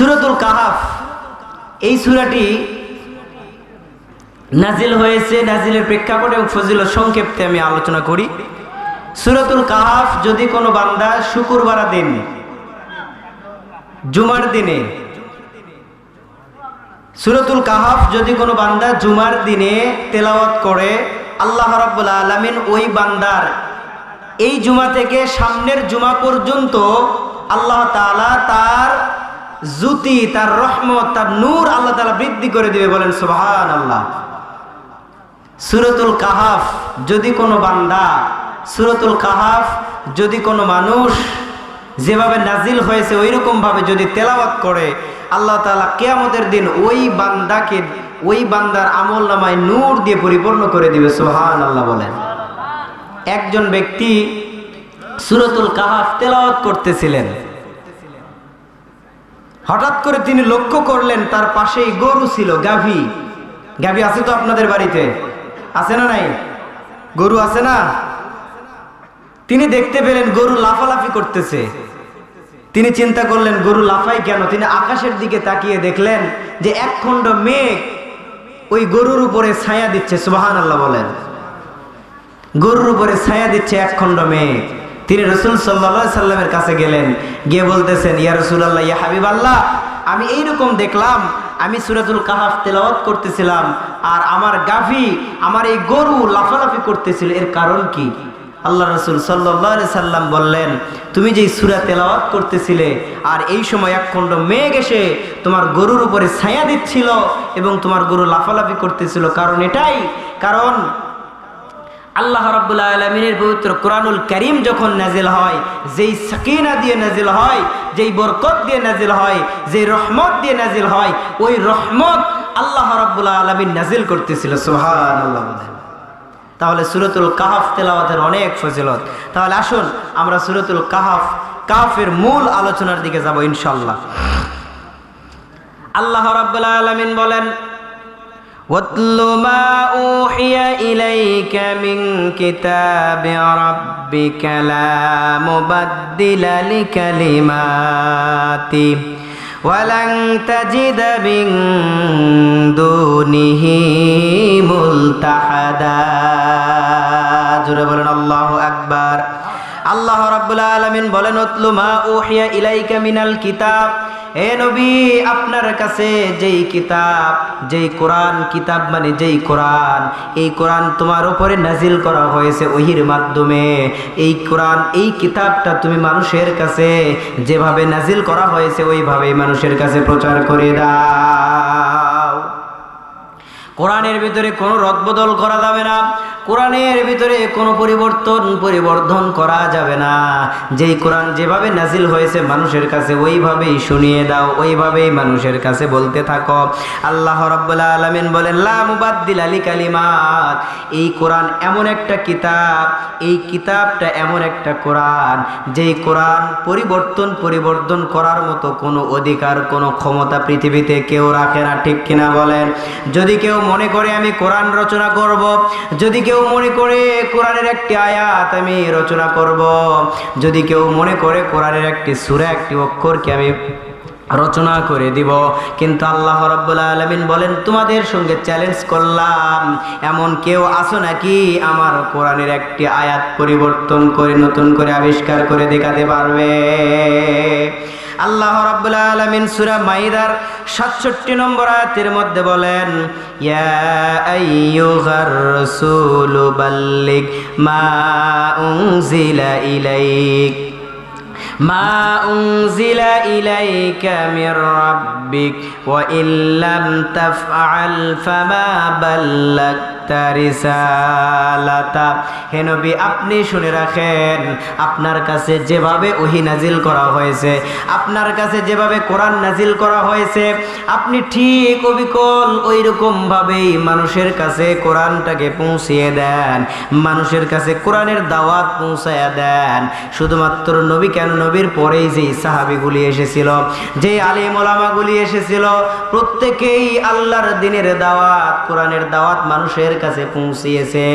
সুরতুল কাহাফ। এই সুরাটি নাজিল হয়েছে, নাজিলের প্রেক্ষাপট এবং ফজিলত সংক্ষেপে আমি আলোচনা করি। সুরতুল কাহাফ যদি কোনো বান্দা শুকুরবার দিন, জুমার দিনে, সুরতুল কাহাফ যদি কোনো বান্দা জুমার দিনে তেলাওয়াত করে, আল্লাহ রাব্বুল আলামিন ওই বান্দার এই জুমা থেকে সামনের জুমা পর্যন্ত আল্লাহ তাআলা তার জুতি তার রহমত, তার নূর আল্লাহ তালা বৃদ্ধি করে দিবে বলেন সুবহান আল্লাহ সুরতুল কাহাফ, যদি কোনো বান্দা, সুরতুল কাহাফ, যদি কোনো মানুষ যেভাবে নাজিল হয়েছে ওই ভাবে যদি তেলাওয়াত করে, আল্লাহ তাআলা কেয়ামতের দিন ওই বান্দাকে, ওই বান্দার আমল নামায় নূর দিয়ে পরিপূর্ণ করে দিবে সুবহান আল্লাহ বলেন। একজন ব্যক্তি সুরতুল কাহাফ তেলাওয়াত করতেছিলেন। হঠাৎ করে তিনি লক্ষ্য করলেন, তার পাশেই গরু ছিল, গাভী। গাভী আছে তো আপনাদের বাড়িতে? আছে না নাই? গরু আছে না? তিনি দেখতে পেলেন গরু লাফালাফি করতেছে। তিনি চিন্তা করলেন, গরু লাফাই কেন? তিনি আকাশের দিকে তাকিয়ে দেখলেন যে এক খণ্ড মেঘ ওই গরুর উপরে ছায়া দিচ্ছে সুবাহান আল্লাহ বলেন। গরুর উপরে ছায়া দিচ্ছে এক খণ্ড মেঘ। তিনি রসুল সাল্লা সাল্লামের কাছে গেলেন। গিয়ে বলতেছেন, ইয়া রসুল আল্লাহ ইয়া হাবিব আল্লাহ আমি এইরকম দেখলাম, আমি সুরাতুল কাহাফ তেলাওয়াত করতেছিলাম, আর আমার গাভী, আমার এই গরু লাফালাফি করতেছিল। এর কারণ কি? আল্লাহ রসুল সাল্লাহ সাল্লাম বললেন, তুমি যেই সুরা তেলাওয়াত করতেছিলে, আর এই সময় এক খণ্ড মেঘ এসে তোমার গরুর উপরে ছায়া দিচ্ছিল এবং তোমার গরু লাফালাফি করতেছিল। কারণ এটাই, কারণ আল্লাহ রাব্বুল আলমিনের পবিত্র কোরআনুল করিম যখন নাজিল হয়, যেই সাকিনা দিয়ে নাজিল হয়, যেই বরকত দিয়ে নাজিল হয়, যেই রহমত দিয়ে নাজিল হয়, ওই রহমত আল্লাহ রাব্বুল আলমিন নাজিল করতেছিল সোহান আল্লাহ তাহলে সুরতুল কাহাফ তেলাওয়াতের অনেক ফজিলত। তাহলে আসুন, আমরা সুরতুল কাহাফ কাফের মূল আলোচনার দিকে যাব ইনশাল্লাহ আল্লাহ রাব্বুল আলামিন বলেন واتل ما أوحي إليك من كتاب ربك لا مبدل لكلماته ولن تجد من دونه ملتحدا জোরে বলেন আল্লাহু আকবার আল্লাহ রাব্বুল আলামিন বলেন উতলু মা উহিয়া ইলাইকা মিনাল কিতাব হে নবী, আপনার কাছে যেই কিতাব, যেই কোরআন কিতাব মানে যেই কোরআন, এই কোরআন তোমার উপরে নাজিল করা হয়েছে ওহির মাধ্যমে। এই কোরআন, এই কিতাবটা তুমি মানুষের কাছে যেভাবে নাজিল করা হয়েছে, ওইভাবেই মানুষের কাছে প্রচার করে দাও। কোরআনের ভিতরে কোনো রদবদল করা যাবে না। কোরআনের ভিতরে কোনো পরিবর্তন, পরিবর্ধন করা যাবে না। যেই কোরআন যেভাবে নাজিল হয়েছে মানুষের কাছে, ওইভাবেই শুনিয়ে দাও, ওইভাবেই মানুষের কাছে বলতে থাকো। আল্লাহ রাব্বুল আলামিন বলেন, লা মুবাদ্দিল আলি কালিমাত এই কোরআন এমন একটা কিতাব, এই কিতাবটা এমন একটা কোরআন, যেই কোরআন পরিবর্তন পরিবর্তন করার মতো কোনো অধিকার, কোনো ক্ষমতা পৃথিবীতে কেউ রাখে না, ঠিক কিনা বলেন? যদি কেউ মনে করে, আমি কোরআন রচনা করব। যদি কেউ মনে করে কোরআনের একটি আয়াত আমি রচনা করব, যদি কেউ মনে করে কোরআনের একটি সুরে, একটি অক্ষরকে আমি রচনা করে দিব। কিন্তু আল্লাহ রাব্বুল আলামিন বলেন, তোমাদের সঙ্গে চ্যালেঞ্জ করলাম, এমন কেউ আসো নাকি? আমার কোরআনের একটি আয়াত পরিবর্তন করে, নতুন করে আবিষ্কার করে দেখাতে পারবে। আল্লাহ রাব্বুল আলামিন মাইদার 67 নম্বর আয়াতের মধ্যে বলেন মা ইলাইক, মা রাব্বিক, ওয়া ইল্লাম তাফআল ফামা আপনি শুনে রাখেন, আপনার কাছে যেভাবে ওহি নাজিল করা হয়েছে, আপনার কাছে যেভাবে কোরআন নাজিল করা হয়েছে, আপনি ঠিক অবিকল ওই রকমভাবেই মানুষের কাছে কোরআনটাকে পৌঁছিয়ে দেন, মানুষের কাছে কোরআনের দাওয়াত পৌঁছায় দেন। শুধুমাত্র নবী কেন? নবীর পরেই যেই সাহাবিগুলি এসেছিল যে আলী মোলামাগুলি এসেছিল, প্রত্যেকেই আল্লাহর দিনের দাওয়াত, কোরআনের দাওয়াত মানুষের কাছে পৌঁছিয়েছে।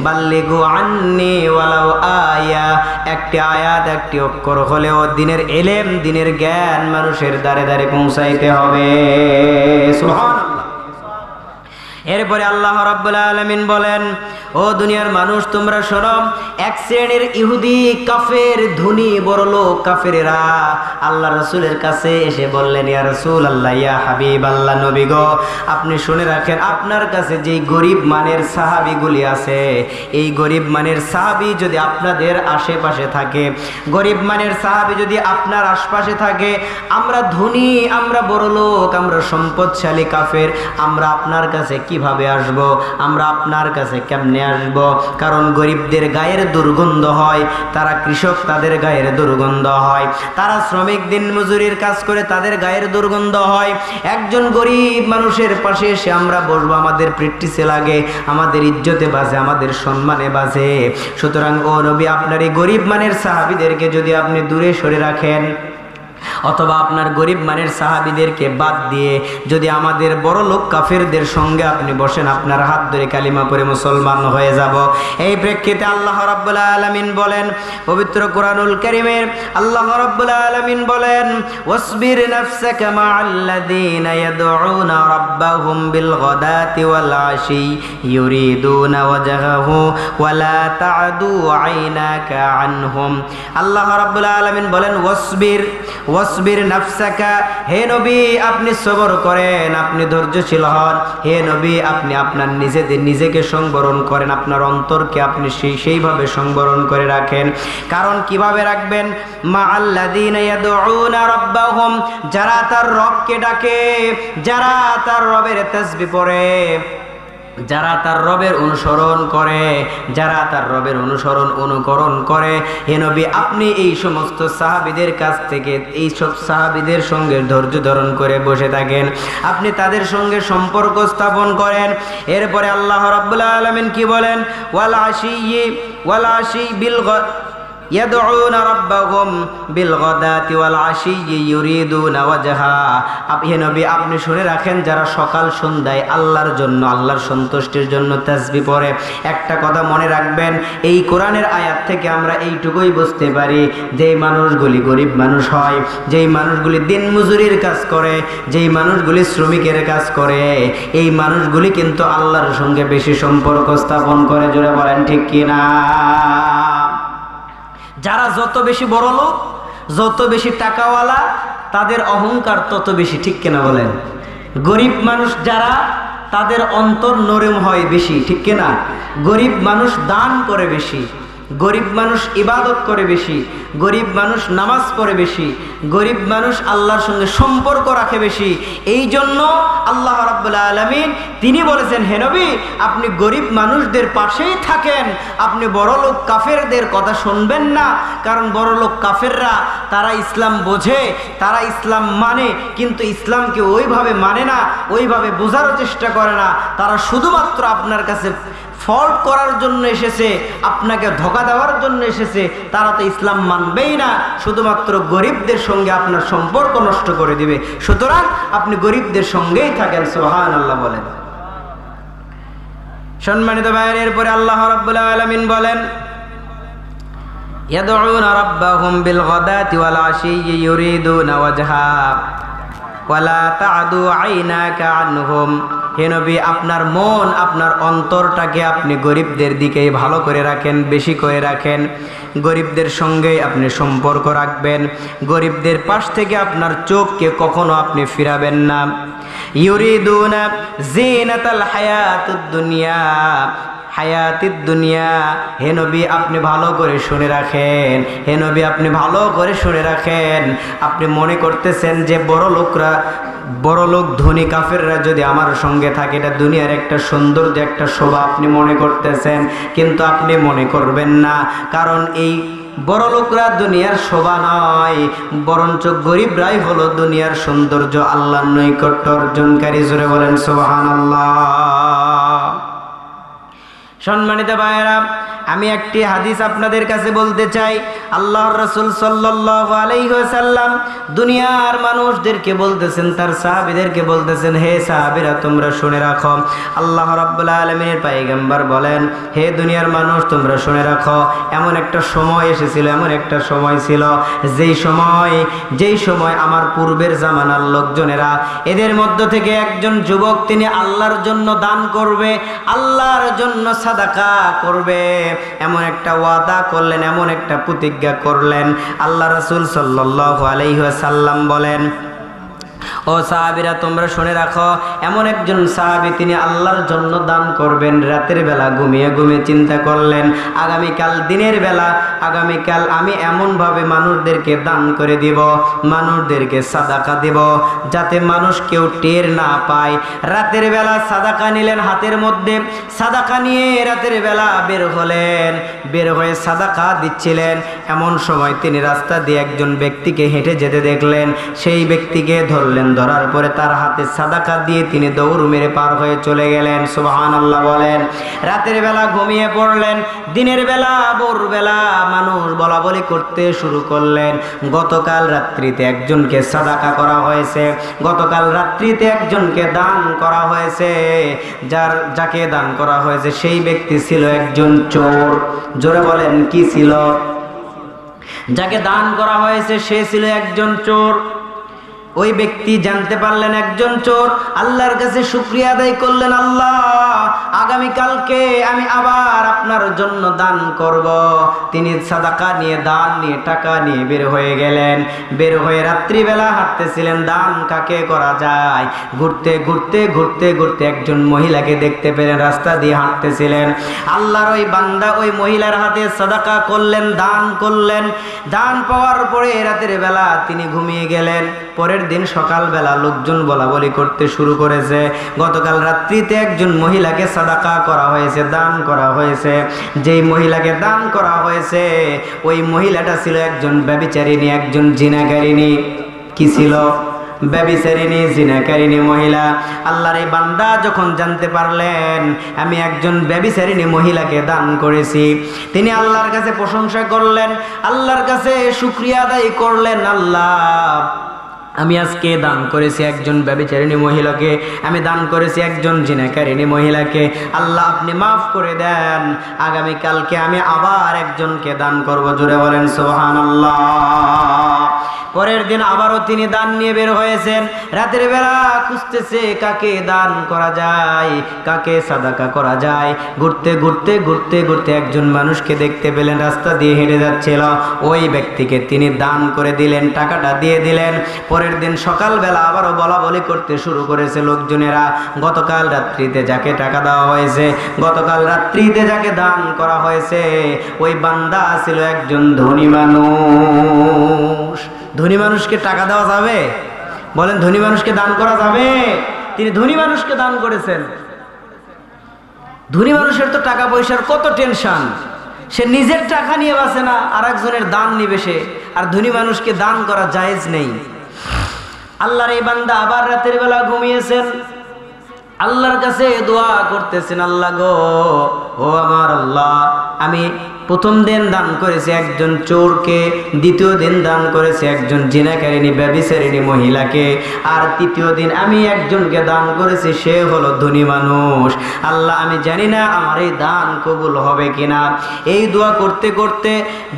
বাল্লিগু আন্নি ওয়ালাউ আয়া, একটি আয়াত, একটি অক্ষর হলেও দিনের এলেম, দিনের জ্ঞান মানুষের দ্বারে দ্বারে পৌঁছাইতে হবে। সুবহানাল্লাহ। এরপরে আল্লাহ রাব্বুল আলামিন বলেন, ও দুনিয়ার মানুষ, তোমরা শোনো, এক শ্রেণির ইহুদি, কাফের, ধনী, বড় লোক, কাফেরেরা আল্লাহ রসুলের কাছে এসে বললেন, ইয়া রসুল আল্লাহ ইয়া হাবিব আল্লাহ নবী গো, আপনি শুনে রাখেন, আপনার কাছে যেই গরিব মানের সাহাবিগুলি আছে, এই গরিব মানের সাহাবি যদি আপনাদের আশেপাশে থাকে, গরিব মানের সাহাবি যদি আপনার আশপাশে থাকে, আমরা ধনী, আমরা বড় লোক, আমরা সম্পদশালী কাফের, আমরা আপনার কাছে কীভাবে আসব? আমরা আপনার কাছে কেমনে আসব? কারণ গরিবদের গায়ের দুর্গন্ধ হয়, তারা কৃষক তাদের গায়ের দুর্গন্ধ হয়, তারা শ্রমিক দিন মজুরির কাজ করে তাদের গায়ের দুর্গন্ধ হয়। একজন গরিব মানুষের পাশে এসে আমরা বসবো, আমাদের প্রেকটিসে লাগে, আমাদের ইজ্জতে বাজে, আমাদের সম্মানে বাজে। সুতরাং ও নবী, আপনার এই গরিব মানের সাহাবিদেরকে যদি আপনি দূরে সরে রাখেন অথবা আপনার গরিব মানের সাহাবিদেরকে বাদ দিয়ে যদি আমাদের বড় লোক কাফেরদের সঙ্গে আপনি বসেন, আপনার হাত ধরে কালিমা পরে মুসলমান হয়ে যাব। এই প্রেক্ষিতে আল্লাহ রাব্বুল আলামিন বলেন, পবিত্র কোরআনুল কারীমের আল্লাহ রাব্বুল আলামিন বলেন, ওয়াসবির নাফসাকা মাআল্লাযীনা ইয়াদউনা রাব্বাহুম বিল গাদাতি ওয়াল আশি ইউরিদুনা ওয়াজহাহু ওয়ালা তা'দু আইনাকা আনহুম। আল্লাহ রাব্বুল আলামিন বলেন, ওয়াসবির ওয়াসবির নাফসাকা, হে নবী, আপনি সবর করেন, আপনি ধৈর্যশীল হন। হে নবী, আপনি আপনার নিজেদের নিজেকে সংবরণ করেন, আপনার অন্তরকে আপনি সেই, সেইভাবে সংবরণ করে রাখেন। কারণ কীভাবে রাখবেন? মা আল্লাযীনা ইয়াদউনা যারা তার রবকে ডাকে, যারা তার রবের তাসবিহ পড়ে। যারা তার রবের অনুসরণ করে, যারা তার রবের অনুসরণ অনুকরণ করে, হে নবী, আপনি এই সমস্ত সাহাবিদের কাছ থেকে, এই সব সাহাবিদের সঙ্গে ধৈর্য ধারণ করে বসে থাকেন। আপনি তাদের সঙ্গে সম্পর্ক স্থাপন করেন। এরপরে আল্লাহ রাব্বুল আলামিন কি বলেন? ওয়াল আশি ওয়াল আশি বিল يدعون ربهم بالغداة والعشي يريدون وجها আপ- হে নবী আপনি শুনে রাখেন যারা সকাল সন্ধ্যায় আল্লাহর জন্য আল্লাহর সন্তুষ্টির জন্য তাসবি পড়ে একটা কথা মনে রাখবেন এই কোরআনের আয়াত থেকে আমরা এইটুকুই বুঝতে পারি যেই মানুষগুলি গরিব মানুষ হয় যেই মানুষগুলি দিন মজুরির কাজ করে যেই মানুষগুলি শ্রমিকের কাজ করে এই মানুষগুলি কিন্তু আল্লাহর সঙ্গে বেশি সম্পর্ক স্থাপন করে জোরে বলেন ঠিক কিনা যারা যত বেশি বড় লোক, যত বেশি টাকাওয়ালা, তাদের অহংকার তত বেশি, ঠিক কিনা বলেন? গরিব মানুষ যারা, তাদের অন্তর নরম হয় বেশি, ঠিক কিনা? গরিব মানুষ দান করে বেশি। গরিব মানুষ ইবাদত করে বেশি, গরিব মানুষ নামাজ পড়ে বেশি, গরিব মানুষ আল্লাহর সঙ্গে সম্পর্ক রাখে বেশি এই জন্য আল্লাহ রাব্বুল আলামিন তিনি বলেছেন হেনবি আপনি গরিব মানুষদের পাশেই থাকেন, আপনি বড় লোক কাফেরদের কথা শুনবেন না, কারণ বড় লোক কাফেররা, তারা ইসলাম বোঝে, তারা ইসলাম মানে কিন্তু ইসলামকে ওইভাবে মানে না, ওইভাবে বোঝারও চেষ্টা করে না, তারা শুধুমাত্র আপনার কাছে ফল্ট করার জন্য এসেছে, আপনাকে ধোকা দেওয়ার জন্য এসেছে, তারা তো ইসলাম মানবেই না, শুধুমাত্র গরিবদের সঙ্গে আপনার সম্পর্ক নষ্ট করে দিবে। সুতরাং আপনি গরিবদের সঙ্গেই থাকেন সোহান আল্লাহ বলেন। সম্মানিত ভাইয়ের, এরপরে আল্লাহ রাব্বুল আলামিন বলেন, ইয়াদউনা রাব্বাহুম বিল গাদাতি ওয়াল আশি ইউরিদুনা ওয়াজহা। হে নবী, আপনার মন, আপনার অন্তরটাকে আপনি গরিবদের দিকে ভালো করে রাখেন, বেশি করে রাখেন। গরিবদের সঙ্গে আপনি সম্পর্ক রাখবেন। গরিবদের পাশ থেকে আপনার চোখকে কখনো আপনি ফিরাবেন না। ইউরিদুনা জিনাতাল হায়াতুদ দুনিয়া। হায়াতির দুনিয়া। হে নবী, আপনি ভালো করে শুনে রাখেন। হে নবী, আপনি ভালো করে শুনে রাখেন। আপনি মনে করতেছেন যে বড় লোকরা, বড় লোক, ধনী, কাফেররা যদি আমার সঙ্গে থাকে, এটা দুনিয়ার একটা সৌন্দর্য, একটা শোভা আপনি মনে করতেছেন। কিন্তু আপনি মনে করবেন না, কারণ এই বড় লোকরা দুনিয়ার শোভা নয়, বরঞ্চ গরিবরাই হলো দুনিয়ার সৌন্দর্য, আল্লাহর নৈকট্য অর্জনকারী। জোরে বলেন সোহান আল্লাহ সম্মানিত ভাইয়েরা আমি একটি হাদিস আপনাদের কাছে বলতে চাই। আল্লাহর রসুল সাল্লাল্লাহু আলাইহি ওয়াসাল্লাম দুনিয়ার মানুষদেরকে বলতেছেন, তার সাহাবীদেরকে বলতেছেন, হে সাহাবিরা, তোমরা শুনে রাখো। আল্লাহ রাব্বুল আলামিনের পয়গম্বর বলেন, হে দুনিয়ার মানুষ, তোমরা শুনে রাখো। এমন একটা সময় এসেছিল, এমন একটা সময় ছিল, যেই সময় যেই সময় আমার পূর্বের জামানার লোকজনেরা, এদের মধ্য থেকে একজন যুবক তিনি আল্লাহর জন্য দান করবে, আল্লাহর জন্য সাদাকা করবে। এমন একটা ওয়াদা করলেন এমন একটা প্রতিজ্ঞা করলেন। আল্লাহ রসুল সাল্লাহ ওয়াসাল্লাম বলেন ও সাহাবিরা, তোমরা শুনে রাখো, এমন একজন সাহাবি তিনি আল্লাহর জন্য দান করবেন, রাতের বেলা ঘুমিয়ে ঘুমিয়ে চিন্তা করলেন, আগামীকাল দিনের বেলা, আগামীকাল আমি এমনভাবে মানুষদেরকে দান করে দিব, মানুষদেরকে সাদাকা দিব, যাতে মানুষ কেউ টের না পায়। রাতের বেলা সাদাকা নিলেন হাতের মধ্যে, সাদাকা নিয়ে রাতের বেলা বের হলেন, বের হয়ে সাদাকা দিচ্ছিলেন। এমন সময় তিনি রাস্তা দিয়ে একজন ব্যক্তিকে হেঁটে যেতে দেখলেন, সেই ব্যক্তিকে ধরলেন ধরার পরে তার হাতে সাদাকা দিয়ে তিনি দৌড় মেরে পার হয়ে চলে গেলেন। সুবাহান আল্লাহ বলেন, রাতের বেলা ঘুমিয়ে পড়লেন, দিনের বেলা ভোরবেলা মানুষ বলা বলি করতে শুরু করলেন। গতকাল রাত্রিতে একজনকে সাদাকা করা হয়েছে, গতকাল রাত্রিতে একজনকে দান করা হয়েছে। যার, যাকে দান করা হয়েছে সেই ব্যক্তি ছিল একজন চোর। জোরে বলেন, কি ছিল? যাকে দান করা হয়েছে সে ছিল একজন চোর। ওই ব্যক্তি জানতে পারলেন একজন চোর, আল্লাহর কাছে শুক্রিয়া আদায় করলেন, আল্লাহ, আগামীকালকে আমি আবার আপনার জন্য দান করব। তিনি সাদাকা নিয়ে, দান নিয়ে, টাকা নিয়ে বের হয়ে গেলেন। বের হয়ে রাত্রিবেলা হাঁটতেছিলেন, দান কাকে করা যায়? ঘুরতে ঘুরতে ঘুরতে ঘুরতে একজন মহিলাকে দেখতে পেলেন, রাস্তা দিয়ে হাঁটতেছিলেন। আল্লাহর ওই বান্দা ওই মহিলার হাতে সাদাকা করলেন, দান করলেন। দান পাওয়ার পরে রাতের বেলা তিনি ঘুমিয়ে গেলেন। পরের দিন সকালবেলা লোকজন বলা বলি করতে শুরু করেছে। গতকাল রাত্রিতে একজন মহিলাকে সাদাকা করা হয়েছে, দান করা হয়েছে। যেই মহিলাকে দান করা হয়েছে, ওই মহিলাটা ছিল একজন ব্যবিচারিণী, একজন জিনাকারিণী। কি ছিল? ব্যবিচারিণী, জিনাকারিণী মহিলা। আল্লাহর এই বান্দা যখন জানতে পারলেন, আমি একজন ব্যবিচারিণী মহিলাকে দান করেছি। তিনি আল্লাহর কাছে প্রশংসা করলেন, আল্লাহর কাছে শুক্রিয়া আদায় করলেন, আল্লাহ আমি আজকে দান করেছি একজন ব্যবিচারিণী মহিলাকে, আমি দান করেছি একজন জিনাকারিণী মহিলাকে। আল্লাহ আপনি মাফ করে দেন। আগামীকালকে আমি আবার একজনকে দান করব জুড়ে বলেন সোহান পরের দিন আবারও তিনি দান নিয়ে বের হয়েছেন। রাতের বেলা খুঁজতেছে কাকে দান করা যায়, কাকে সাদাকা করা যায়। ঘুরতে ঘুরতে ঘুরতে ঘুরতে একজন মানুষকে দেখতে পেলেন, রাস্তা দিয়ে হেঁটে যাচ্ছিল। ওই ব্যক্তিকে তিনি দান করে দিলেন, টাকাটা দিয়ে দিলেন। পরের দিন সকালবেলা আবারও বলা বলি করতে শুরু করেছে লোকজনেরা। গতকাল রাত্রিতে যাকে টাকা দেওয়া হয়েছে, গতকাল রাত্রিতে যাকে দান করা হয়েছে, ওই বান্দা ছিল একজন ধনী মানুষ। ধনী মানুষকে টাকা দেওয়া যাবে? বলেন, ধনী মানুষকে দান করা যাবে? তিনি ধনী মানুষকে দান করেছেন। ধনী মানুষের তো টাকা পয়সার কত টেনশন। সে নিজের টাকা নিয়ে বাঁচে না আর একজনের দান নিবে সে। আর ধনী মানুষকে দান করা জায়েজ নেই। আল্লাহর এই বান্দা আবার রাতের বেলা ঘুমিয়েছেন। আল্লাহর কাছে দোয়া করতেছেন, আল্লাহ গো, ও আমার আল্লাহ, আমি প্রথম দিন দান করেছে একজন চোরকে, দ্বিতীয় দিন দান করেছে একজন জিনাকারিনী ব্যবিচারিণী মহিলাকে। আর তৃতীয় দিন আমি একজনকে দান করেছি, সে হলো ধনী মানুষ। আল্লাহ, আমি জানি না আমার এই দান কবুল হবে কিনা। এই দোয়া করতে করতে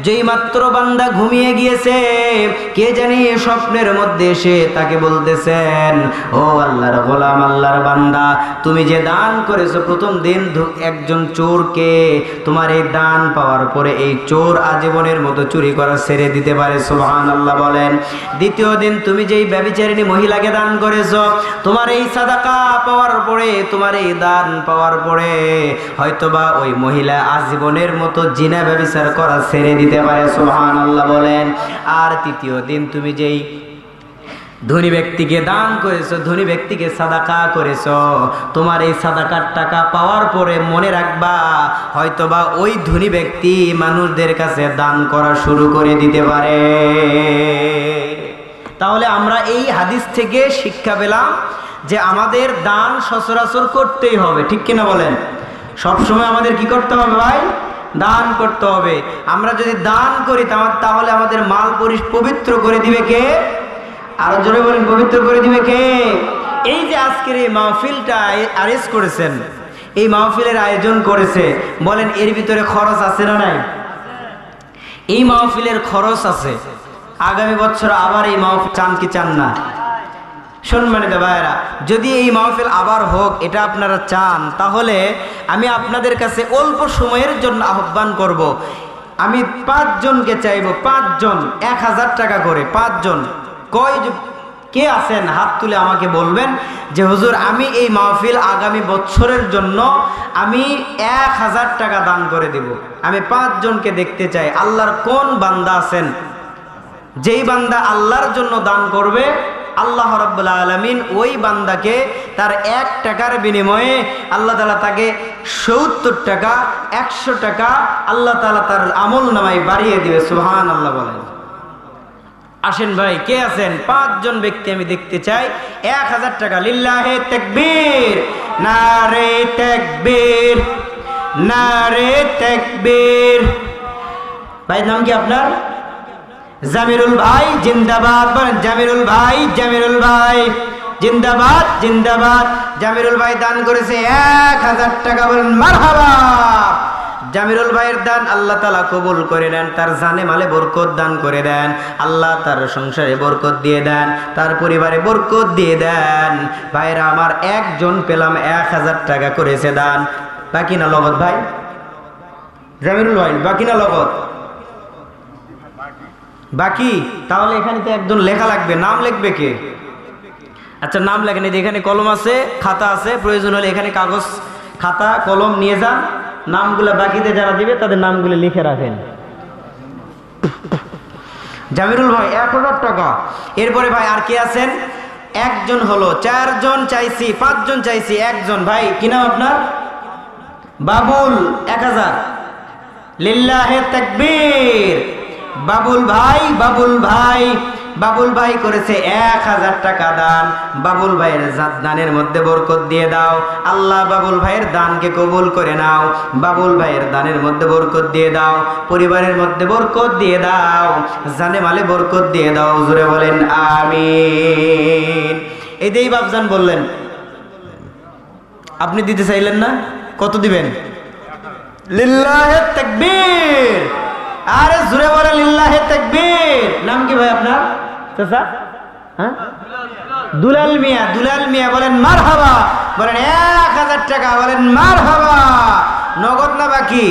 যেই মাত্র বান্দা ঘুমিয়ে গিয়েছে, কে জানি স্বপ্নের মধ্যে এসে তাকে বলতেছেন, ও আল্লাহর গোলাম, আল্লাহর বান্দা, তুমি যে দান করেছ প্রথম দিন একজন চোরকে, তোমার এই দান পাওয়ার পরে এই চোর আজীবনের মতো চুরি করা ছেড়ে দিতে পারে সুবহান আল্লাহ বলেন। দ্বিতীয় দিন তুমি যেই ব্যবিচারিণী মহিলাকে দান করেছ, তোমার এই সাদাকা পাওয়ার পরে, তোমার এই দান পাওয়ার পরে হয়তোবা ওই মহিলা আজীবনের মতো জিনা ব্যবিচার করা ছেড়ে দিতে পারে সুবহান আল্লাহ বলেন। আর তৃতীয় দিন তুমি যেই ধনী ব্যক্তিকে দান করেছ, ধনী ব্যক্তিকে সাদাকা করেছ। তোমার এই সাদাকার টাকা পাওয়ার পরে মনে রাখবা, হয়তোবা ওই ধনী ব্যক্তি মানুষদের কাছে দান করা শুরু করে দিতে পারে। তাহলে আমরা এই হাদিস থেকে শিক্ষা পেলাম যে আমাদের দান সচরাচর করতেই হবে, ঠিক কিনা বলেন? সবসময় আমাদের কি করতে হবে ভাই? দান করতে হবে। আমরা যদি দান করি তাহলে আমাদের মাল পবিত্র করে দিবে কে? আরও জোরে বলেন, পবিত্র করে দিবে কে? এই যে আজকের এই মাহফিলটা আরেস্ট করেছেন, এই মাহফিলের আয়োজন করেছে, বলেন এর ভিতরে খরচ আছে না নাই? এই মাহফিলের খরচ আছে। আগামী বছর আবার এই মাহফিল চান কি চান না? সম্মানিত ভাইয়েরা যদি এই মাহফিল আবার হোক, এটা আপনারা চান, তাহলে আমি আপনাদের কাছে অল্প সময়ের জন্য আহ্বান করব। আমি পাঁচজনকে চাইব, পাঁচজন, এক হাজার টাকা করে, পাঁচজন। কয় কে আছেন? হাত তুলে আমাকে বলবেন যে, হুজুর, আমি এই মাহফিল আগামী বছরের জন্য আমি এক হাজার টাকা দান করে দেব। আমি পাঁচজনকে দেখতে চাই। আল্লাহর কোন বান্দা আছেন? যেই বান্দা আল্লাহর জন্য দান করবে, আল্লাহ রব্বুল্লা আলমিন ওই বান্দাকে তার এক টাকার বিনিময়ে আল্লাহ তালা তাকে সত্তর টাকা, একশো টাকা আল্লাহ তালা তার আমল নামাই বাড়িয়ে দিবে। সুহান আল্লাহ বলেন। আসেন ভাই, কে আছেন? পাঁচজন ব্যক্তি আমি দেখতে চাই। এক হাজার টাকা। লিল্লাহে তেকবীর। নারে তেকবীর। নারে তেকবীর। ভাই, নাম কি আপনার? জামিরুল ভাই, জিন্দাবাদ। জামিরুল ভাই জামিরুল ভাই। জিন্দাবাদ জিন্দাবাদ। জামিরুল ভাই দান করেছে। এক হাজার টাকা। বলেন, মারহাবা। জামিরুল ভাইয়ের দান আল্লাহ তালা কবুল করে নেন, তার জানে মালে বরকত দান করে দেন, আল্লাহ তার সংসারে বরকত দিয়ে দেন, তার পরিবারে বরকত দিয়ে দেন। ভাইরা, আমার একজন পেলাম এক হাজার টাকা করেছে দান। বাকি না লগত ভাই? জামিরুল ভাই, বাকি না লগত? বাকি? তাহলে এখানে তো একজন লেখা লাগবে, নাম লিখবে কে? আচ্ছা নাম লেখেন এখানে কলম আছে, খাতা আছে, প্রয়োজন হলে এখানে কাগজ, খাতা, কলম নিয়ে যান। নামগুলো বাকিতে যারা দিবে, তাদের নামগুলো লিখে রাখেন। জামিরুল ভাই, এক হাজার টাকা। এরপরে ভাই, আর কে আছেন? একজন হলো, চারজন চাইছি, পাঁচজন চাইছি, একজন। ভাই, কি নাম আপনার? বাবুল, এক হাজার। লিল্লাহে তাকবীর। বাবুল ভাই বাবুল ভাই বাবুল ভাই করেছে এক হাজার টাকা দান। বাবুল ভাইয়ের দানের মধ্যে বরকত দিয়ে দাও। আল্লাহ বাবুল ভাইয়ের দানকে কবুল করে নাও। বাবুল ভাইয়ের দানের মধ্যে বরকত দিয়ে দাও। পরিবারের মধ্যে বরকত দিয়ে দাও। জানে মালে বরকত দিয়ে দাও। জুড়ে বলেন, আমিন। এটাই বাবজান বললেন, আপনি দিতে চাইলেন না? কত দিবেন? লিল্লাহে আরে জুড়ে বলে লিল্লাহে তাকবীর। নাম কি ভাই আপনার? চাচা? হ্যাঁ? দুলাল মিয়া দুলাল মিয়া বলেন মার হাবা বলেন, এক হাজার টাকা। বলেন মার হাবা নগদ না বাকি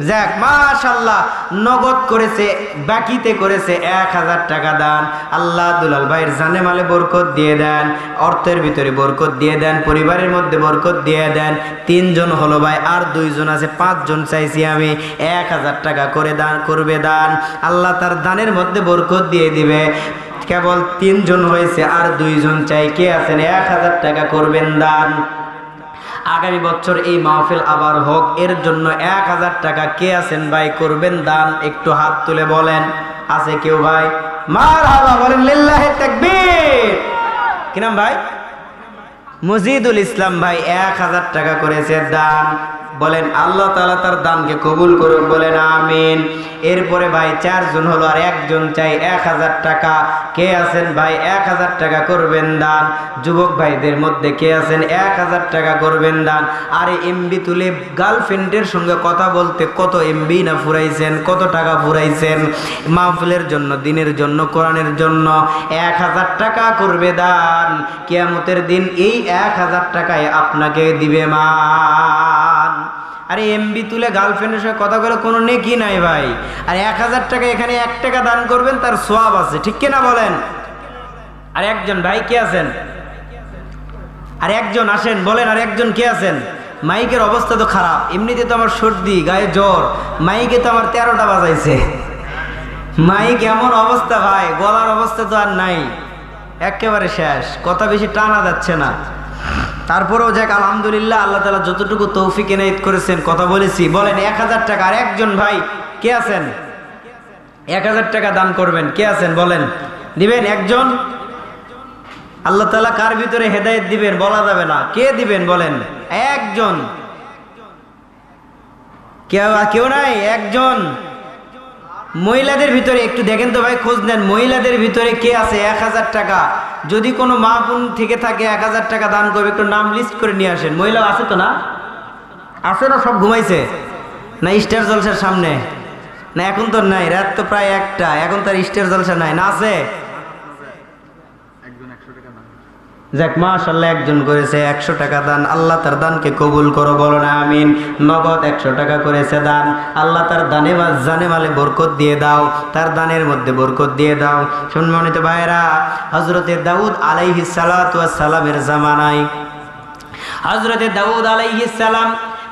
যাক মাশাল্লাহ নগদ করেছে, বাকিতে করেছে এক হাজার টাকা দান। আল্লাহ দুলাল ভাইয়ের জানে মালে বরকত দিয়ে দেন, অর্থের ভিতরে বরকত দিয়ে দেন, পরিবারের মধ্যে বরকত দিয়ে দেন। তিনজন হলো ভাই, আর দুইজন আছে, পাঁচজন চাইছি আমি। এক হাজার টাকা করে দান, করবে দান। আল্লাহ তার দানের মধ্যে বরকত দিয়ে দিবে। কেবল তিনজন হয়েছে, আর দুইজন চাই। কে আছেন? এক হাজার টাকা করবেন দান। আগামী বছর এই মাহফিল আবার হোক, এর জন্য এক হাজার টাকা কে আছেন ভাই? করবেন দান, একটু হাত তুলে বলেন। আছে কেউ ভাই? মার হাবা বলেন লিল্লাহে কি নাম ভাই? মজিদুল ইসলাম ভাই, এক হাজার টাকা করেছে দান। বলেন, আল্লাহ তালা তার দানকে কবুল করুক বলেন আমিন। এরপরে ভাই, চারজন হলো আর একজন চাই এক হাজার টাকা। কে আছেন ভাই? এক হাজার টাকা করবেন দান। যুবক ভাইদের মধ্যে কে আছেন? এক হাজার টাকা করবেন দান। আরে এমবি তুলে গার্লফ্রেন্ডের সঙ্গে কথা বলতে কত এমবি না ফুরাইছেন? কত টাকা ফুরাইছেন? মাহফিলের জন্য, দিনের জন্য, কোরআনের জন্য এক হাজার টাকা করবে দান। কেয়ামতের দিন এই এক হাজার টাকায় আপনাকে দিবে মান আরে এমবি তুলে গার্লফ্রেন্ডের সঙ্গে কথা বলে কোনো নেকি নাই ভাই। আর এক হাজার টাকা এখানে এক টাকা দান করবেন, তার সোয়াব আছে। ঠিক কিনা বলেন? আর একজন ভাই কে আছেন? আর একজন আসেন, বলেন, আর একজন কে আছেন? মাইকের অবস্থা তো খারাপ। এমনিতে তো আমার সর্দি, গায়ে জ্বর। মাইকে তো আমার তেরোটা বাজাইছে। মাইক এমন অবস্থা ভাই, গলার অবস্থা তো আর নাই। একেবারে শেষ। কথা বেশি টানা যাচ্ছে না। তারপরেও যাক, আলহামদুলিল্লাহ, আল্লাহ তালা যতটুকু তৌফিক এনায়ত করেছেন, কথা বলেছি। বলেন, এক হাজার টাকা, আর একজন ভাই, কে আছেন? এক হাজার টাকা দান করবেন, কে আছেন? বলেন। দিবেন একজন? আল্লাহ তালা কার ভিতরে হেদায়েত দিবেন, বলা যাবে না। কে দিবেন, বলেন? একজন। কেউ কেউ নাই, একজন। মহিলাদের ভিতরে, একটু দেখেন তো ভাই, খোঁজ নেন, মহিলাদের ভিতরে কে আছে? এক হাজার টাকা। যদি কোনো মা বোন থেকে থাকে, এক হাজার টাকা দান করবে, একটু নাম লিস্ট করে নিয়ে আসেন। মহিলা আছে তো না? আছে না, সব ঘুমাইছে? না স্টার জলসার সামনে? না, এখন তো নাই, রাত তো প্রায় একটা, এখন তো আর স্টার জলসা নাই। না আছে? যাক মাশাল্লাহ একজন করেছে একশো টাকা দান। আল্লাহ তার দানকে কবুল করো, বলো না, আমিন। নগদ একশো টাকা করেছে দান। আল্লাহ তার দানে জানে মালে বরকত দিয়ে দাও। তার দানের মধ্যে বরকত দিয়ে দাও। সম্মানিত ভাইরা হজরতে দাউদ আলাইহি সালামের জামানায় হজরতে দাউদ আলাইহিস সালাম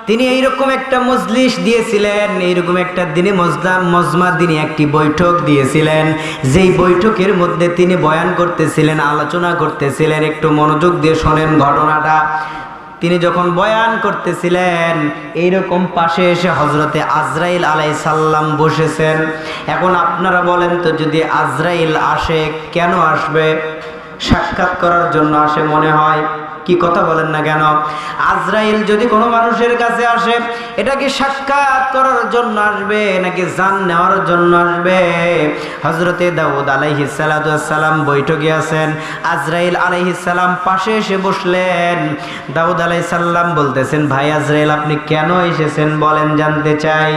তিনি এইরকম একটা মজলিস দিয়েছিলেন, এইরকম একটা দিনে মজদা মজমা দিনে একটি বৈঠক দিয়েছিলেন। যেই বৈঠকের মধ্যে তিনি বয়ান করতেছিলেন, আলোচনা করতেছিলেন, একটু মনোযোগ দিয়ে শোনেন ঘটনাটা। তিনি যখন বয়ান করতেছিলেন, এইরকম পাশে এসে হজরতে আজরাইল আলাই সাল্লাম বসেছেন। এখন আপনারা বলেন তো, যদি আজরাইল আসে, কেন আসবে? সাক্ষাৎ করার জন্য আসে মনে হয়? কি কথা বলেন না কেন? আজরাইল যদি কোনো মানুষের কাছে আসে, এটা কি সাক্ষাৎ করার জন্য আসবে নাকি জান নেওয়ার জন্য আসবে? হজরতে দাউদ আলাইহিস সালাম বৈঠকে আছেন। আজরাইল আলাইহিস সালাম পাশে এসে বসলেন। দাউদ আলাইহিস সাল্লাম বলতেছেন, ভাই আজরাইল, আপনি কেন এসেছেন বলেন জানতে চাই।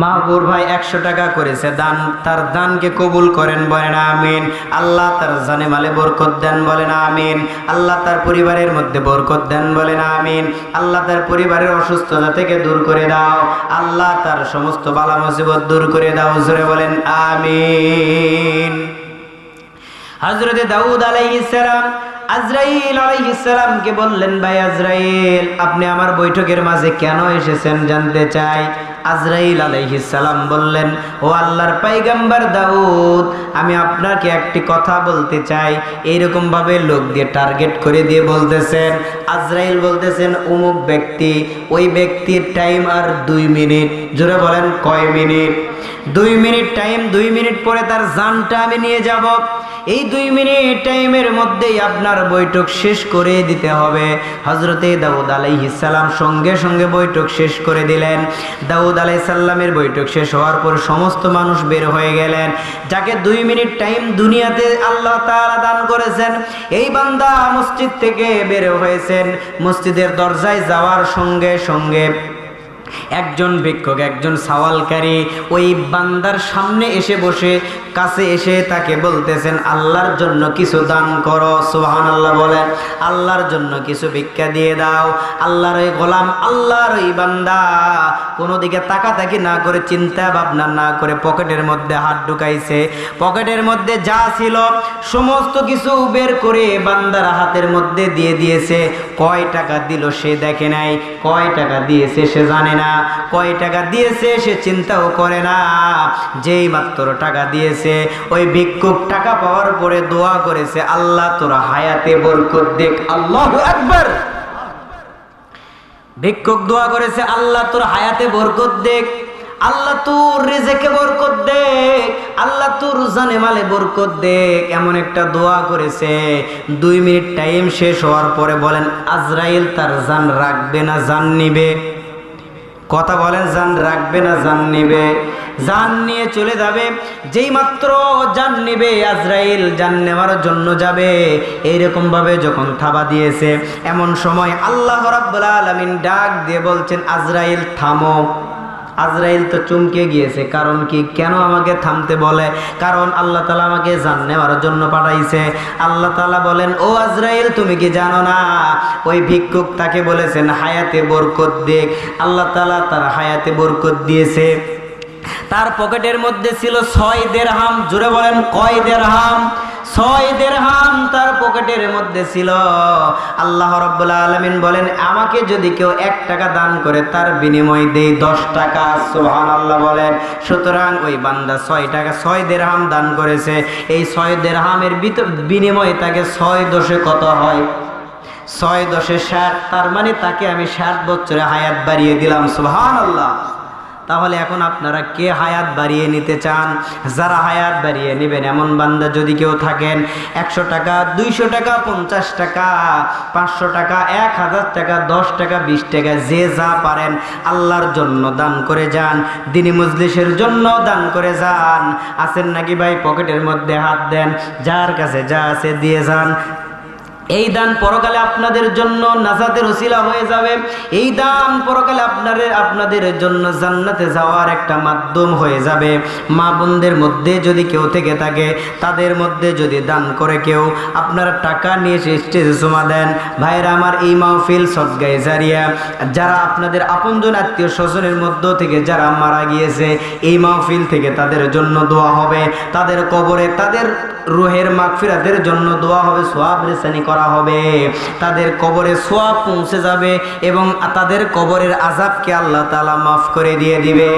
মাহবুর ভাই একশো টাকা করেছে, দান, তার দানকে কবুল করেন, বলেন আমিন। আল্লাহ তার জানে মালে বরকত দেন, বলেন আমিন। আল্লাহ তার পরিবারের মধ্যে বরকত দেন, বলেন আমিন। আল্লাহ তার পরিবারের অসুস্থতা থেকে দূর করে দাও। আল্লাহ তার সমস্ত বালা মুসিবত দূর করে দাও, জোরে বলেন আমিন। হজরতে দাউদ আলাইহিস সালাম, আজরাইল আলাইহিসসালামকে বললেন, ভাই আজরাইল, আপনি আমার বৈঠকের মাঝে কেন এসেছেন জানতে চাই? আজরাইল আলাইহিসসালাম বললেন, ও আল্লাহর পাইগাম্বার দাউদ, আমি আপনাকে একটি কথা বলতে চাই। এইরকম ভাবে লোক দিয়ে টার্গেট করে দিয়ে বলতেছেন, আজরাইল বলতেছেন, অমুক ব্যক্তি, ওই ব্যক্তির টাইম আর দুই মিনিট। জোরে বলেন, কয় মিনিট? দুই মিনিট টাইম, দুই মিনিট পরে তার জানটা আমি নিয়ে যাব। এই দুই মিনিট টাইমের মধ্যেই আপনার বৈঠক শেষ করে দিতে হবে। হজরতে দাউদ আলাইহিসাল্লাম সঙ্গে সঙ্গে বৈঠক শেষ করে দিলেন। দাউদ আলাইসাল্লামের বৈঠক শেষ হওয়ার পর সমস্ত মানুষ বের হয়ে গেলেন। যাকে দুই মিনিট টাইম দুনিয়াতে আল্লাহ তারা দান করেছেন, এই বান্দা মসজিদ থেকে বের হয়েছেন। মসজিদের দরজায় যাওয়ার সঙ্গে সঙ্গে একজন ভিক্ষক, একজন সাওয়ালকারী ওই বান্দার সামনে এসে বসে কাছে এসে তাকে বলতেছেন, আল্লাহর জন্য কিছু দান করো। সুহান আল্লাহ বলেন আল্লাহর জন্য কিছু ভিক্ষা দিয়ে দাও। আল্লাহর ওই গোলাম, আল্লাহর ওই বান্দা কোনো দিকে তাকাতাকি না করে চিন্তা ভাবনা না করে পকেটের মধ্যে হাত ঢুকাইছে। পকেটের মধ্যে যা ছিল, সমস্ত কিছু বের করে বান্দার হাতের মধ্যে দিয়ে দিয়েছে। কয় টাকা দিল সে দেখে নাই, কয় টাকা দিয়েছে সে জানে না, কয় টাকা দিয়েছে সে চিন্তাও করে না। যেই মাত্র টাকা দিয়েছে ওই ভিক্ষুক টাকা পাওয়ার পরে দোয়া করেছে, আল্লাহ, তোরা হায়াতে বরকত দেখ, আল্লাহ একবার ভিক্ষুক দোয়া করেছে, আল্লাহ, তোর হায়াতে বরকত দেখ, আল্লাহ, তোর রেজেকে বরকত দেখ, আল্লাহ, তোর জানে মালে বরকত দেখ। এমন একটা দোয়া করেছে। দুই মিনিট টাইম শেষ হওয়ার পরে বলেন, আজরাইল তার জান রাখবে না, জান নিবে। কথা বলেন জান রাখবে না, জান নিবে। জান নিয়ে চলে যাবে, যেই মাত্র জান নিবে, আজরাইল জান নেওয়ার জন্য যাবে। এইরকম ভাবে যখন থাবা দিয়েছে, এমন সময় আল্লাহ রাব্বুল আলামিন ডাক দিয়ে বলছেন, আজরাইল থামো। আজরাইল তো চমকে গিয়েছে। কারণ কি? কেন আমাকে থামতে বলে? কারণ আল্লাহ তালা আমাকে জান নেওয়ার জন্য পাঠাইছে। আল্লাহ তালা বলেন, ও আজরাইল, তুমি কি জানো না? ওই ভিক্ষুক তাকে বলেছেন, হায়াতে বরকত দেখ। আল্লাহ তালা তার হায়াতে বরকত দিয়েছে। তার পকেটের মধ্যে ছিল ছয় দেড় হাম জুড়ে বলেন, কয় দেড়হাম? তার পকেটের মধ্যে ছিল। আল্লাহ রব্বুল্লা আলমিন বলেন, আমাকে যদি কেউ এক টাকা দান করে, তার বিনিময় দেই দশ টাকা। সোহান আল্লাহ বলেন। সুতরাং ওই বান্দা ছয় টাকা, ছয় দেড়হাম দান করেছে। এই ছয় দেড়হামের বিনিময়ে তাকে ছয় দশে কত হয়? ছয় দশে ষাট। তার মানে তাকে আমি ষাট বছরে হায়াত বাড়িয়ে দিলাম। সুহান আল্লাহ তাহলে এখন আপনারা কে হায়াত বাড়িয়ে নিতে চান? যারা হায়াত বাড়িয়ে নেবেন, এমন বান্দা যদি কেউ থাকেন, একশো টাকা, দুইশো টাকা, পঞ্চাশ টাকা, পাঁচশো টাকা, এক হাজার টাকা, দশ টাকা, বিশ টাকা, যে যা পারেন, আল্লাহর জন্য দান করে যান, দিনী মজলিসের জন্য দান করে যান। আছেন নাকি ভাই পকেটের মধ্যে হাত দেন? যার কাছে যা আছে দিয়ে যান। এই দান পরকালে আপনাদের জন্য নাজাতের ওসিলা হয়ে যাবে। এই দান পরকালে আপনাদের আপনাদের জন্য জান্নাতে যাওয়ার একটা মাধ্যম হয়ে যাবে। মা বোনদের মধ্যে যদি কেউ থেকে থাকে, তাদের মধ্যে যদি দান করে কেউ, আপনারা টাকা নিয়ে এসে স্টেজে জমা দেন। ভাইরা আমার এই মাহফিল সদগাই জারিয়া, যারা আপনাদের আপনজন আত্মীয় স্বজনের মধ্য থেকে যারা মারা গিয়েছে, এই মাহফিল থেকে তাদের জন্য দোয়া হবে। তাদের কবরে তাদের রুহের মাগফিরাতের জন্য দোয়া হবে, সোয়াব রেসানি করা হবে। তাদের কবরে সোয়া পৌঁছে যাবে এবং তাদের কবরের আজাবকে আল্লাহ তালা মাফ করে দিয়ে দিবে।